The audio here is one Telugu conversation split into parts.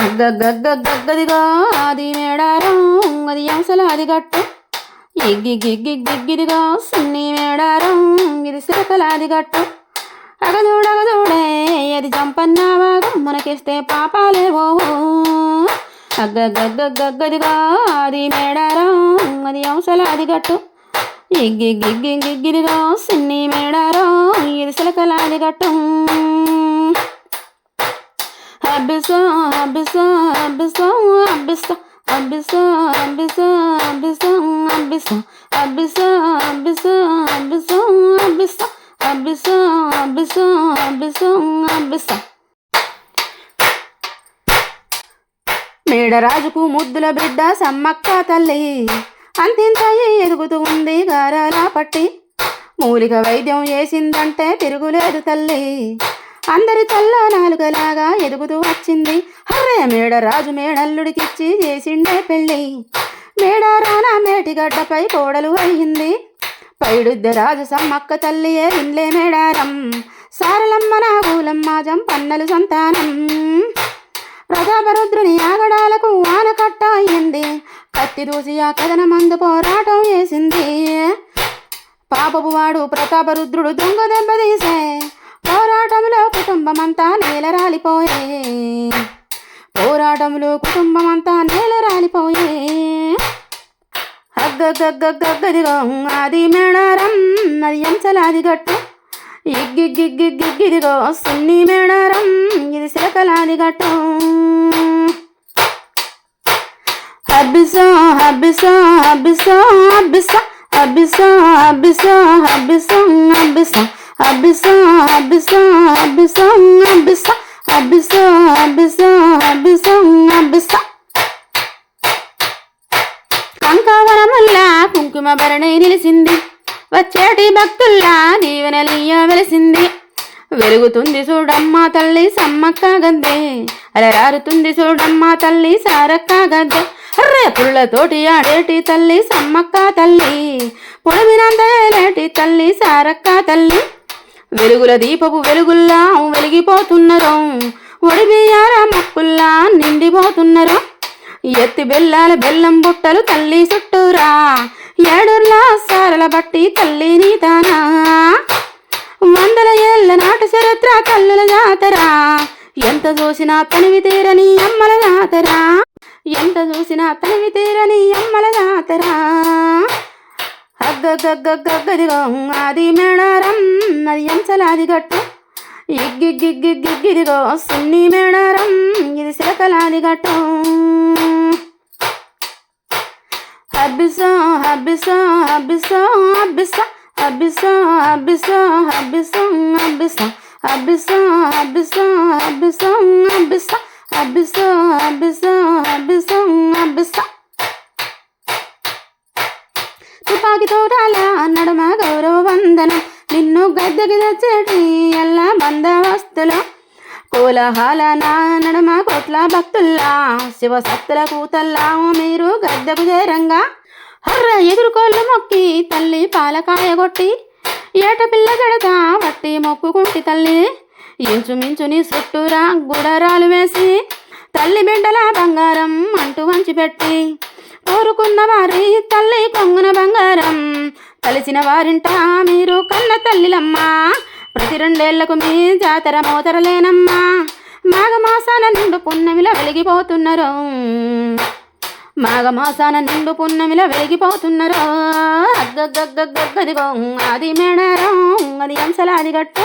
గగ్గగ్గగ్గదిగా అది మేడారం అది అంశలాది గట్టు ఎగ్గిగ్గిగ్గిగ్గిదిగా సున్ని మేడారం ఇది సిరకలాది గట్టు. అగదూడగదూడే అది చంపన్నావా మనకిస్తే పాపాలే ఓహో. అగ్గగ్గగ్గగ్గదిగా అది మేడారం అది అంశలాది గట్టు ఎగ్గిగ్గిగ్గిగ్గిదిగా సున్ని మేడారం ఇది సిలకలాది గట్టు. Abysso, abysso, abysso, abysso, abysso, abysso, abysso, abysso, abysso, abysso, abysso, abysso, abysso, abysso, abysso, abysso. మేడరాజుకు ముద్దుల బిడ్డ సమ్మక్క తల్లి అంతింత ఎదుగుతూ ఉంది గారాల పట్టి మూలిక వైద్యం చేసిందంటే తిరుగులేదు తల్లి అందరి తల్ల నాలుగలాగా ఎదుగుతూ వచ్చింది. హర్రే మేడ రాజు మేడల్లుడికిచ్చి చేసిండే పెళ్ళి. మేడారాన మేటిగడ్డపై కోడలు అయ్యింది పైడుద్ద రాజు సమ్మక్క తల్లియే విన్లే మేడారం. సారలమ్మ నాగులమ్మ జంపన్నలు సంతానం. ప్రతాపరుద్రుని ఆగడాలకు ఆనకట్ట అయింది. కత్తి దూసి ఆ కథన మందు పోరాటం చేసింది పాపపు వాడు ప్రతాపరుద్రుడు దొంగ దెబ్బతీసే. పోరాటంలో కుటుంబమంతా నేలరాలిపోయే. పోరాటంలో కుటుంబమంతా నేలరాలిపోయే. హగ్గగ్గగ్గగ్గదిగో అది మేడారం అది ఎంచలాది గట్టు. ఇగ్గిగ్గిగ్గిగ్గిదిగో సున్ని మేడారం ఇది శిలకలాది గట్టు. హబ్బిసో హబ్బిసో హబ్బిసో హబ్బిస హబ్బిసో హబ్బిసో హబ్బిసం హబ్బిసం. అబిసా అబిసా అబిసం అబిసా అబిసా అబిసా అబిసం అబిసా కుంకుమ భరణి నిలిసింది. వచ్చేటి భక్తుల్లా దీవెనలియ వెలిసింది. వెలుగుతుంది చూడమ్మా తల్లి సమ్మక్క గద్దే. అలరారుతుంది చూడమ్మా తల్లి సారక్క గద్దే. అర్రే పుల్లతోటి ఆడేటి తల్లి సమ్మక్క తల్లి. పొడవినంత తల్లి సారక్క తల్లి. వెలుగుల దీపపు వెలుగుల్లా వెలిగిపోతున్నారు ఒడిబియ్యాల మొక్కుల్లా నిండిపోతున్నారు ఎత్తి బెల్లాల బెల్లం బుట్టలు తల్లి చుట్టూరా. ఏడుర్లా సారల బట్టి తల్లి నీతానా. వందల ఏళ్ళ నాటు చరిత్ర తల్లుల జాతరా. ఎంత చూసినా తనివి తీరని అమ్మల జాతరా. ఎంత చూసినా తనివి తీరని అమ్మల జాతరా. గగ్గగగ్గగదిగో అది మేడారం అది ఎంచలాది గట్టు ఇగ్గిగ్గిగ్గిగ్గిదిగో సున్ని మేడారం ఇది శిలకలాది గట్టు హబ్బిసో హబ్బిసో హబ్బిసో హబ్బిసా హబ్బిసో హబ్బిసో హబ్బిసో హబ్బిసా హబ్బిసో హబ్బిసో హబ్బిసో హబ్బిసా హబ్బిసో హబ్బిసో హబ్బిసో హబ్బిసా తుపాకి తోటాల? నడుమ గౌరవ వందనం నిన్ను గద్దెకి తెచ్చేటి ఎల్లా బందవస్తులు కోలహాల నా నడుమ కోట్ల భక్తుల్లా. శివ సత్తుల కూతల్లా మీరు గద్దెకు చేరంగా. హర్ర ఎదురుకోళ్ళు మొక్కి తల్లి పాలకాయ కొట్టి. ఏట పిల్ల గడతా పట్టి మొక్కుకుంటి తల్లి. ఇంచుమించుని చుట్టూరా గుడరాలు వేసి. తల్లి బిడ్డల బంగారం అంటూ వంచిపెట్టి. కోరుకున్న వారి తల్లి కొంగున బంగారం? కలిసిన వారింట మీరు కన్న తల్లిలమ్మా. ప్రతి రెండేళ్ళకు మీ జాతర మోతరలేనమ్మా. మాఘమాసాన నిండు పున్నమిల వెలిగిపోతున్నారు. మాఘమాసాన నిండు పున్నమిల వెలిగిపోతున్నారు. అగ్గగ్గగ్గగ్గదిగో అది మేడారం అది అంశలాది గట్టు.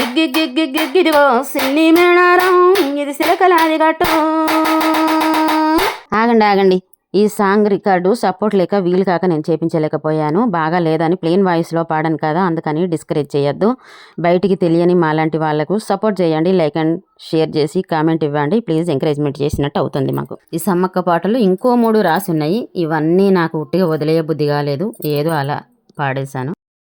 ఇగ్గిగ్గిగ్గిగ్గిదిగో సిన్ని మేడారం ఇది సిలకలాది గట్టు. ఆగండి ఆగండి. ఈ సాంగ్ రికార్డు సపోర్ట్ లేక వీలు కాక నేను చేపించలేకపోయాను. బాగా లేదని ప్లెయిన్ వాయిస్లో పాడాను కదా అందుకని డిస్కరేజ్ చేయొద్దు. బయటికి తెలియని మాలాంటి వాళ్ళకు సపోర్ట్ చేయండి లైక్ అండ్ షేర్ చేసి కామెంట్ ఇవ్వండి. ప్లీజ్ ఎంకరేజ్మెంట్ చేసినట్టు అవుతుంది మాకు. ఈ సమ్మక్క పాటలు ఇంకో మూడు రాసి ఉన్నాయి ఇవన్నీ నాకు ఉట్టిగా వదిలేయ బుద్ధి కాలేదు. ఏదో అలా పాడేశాను.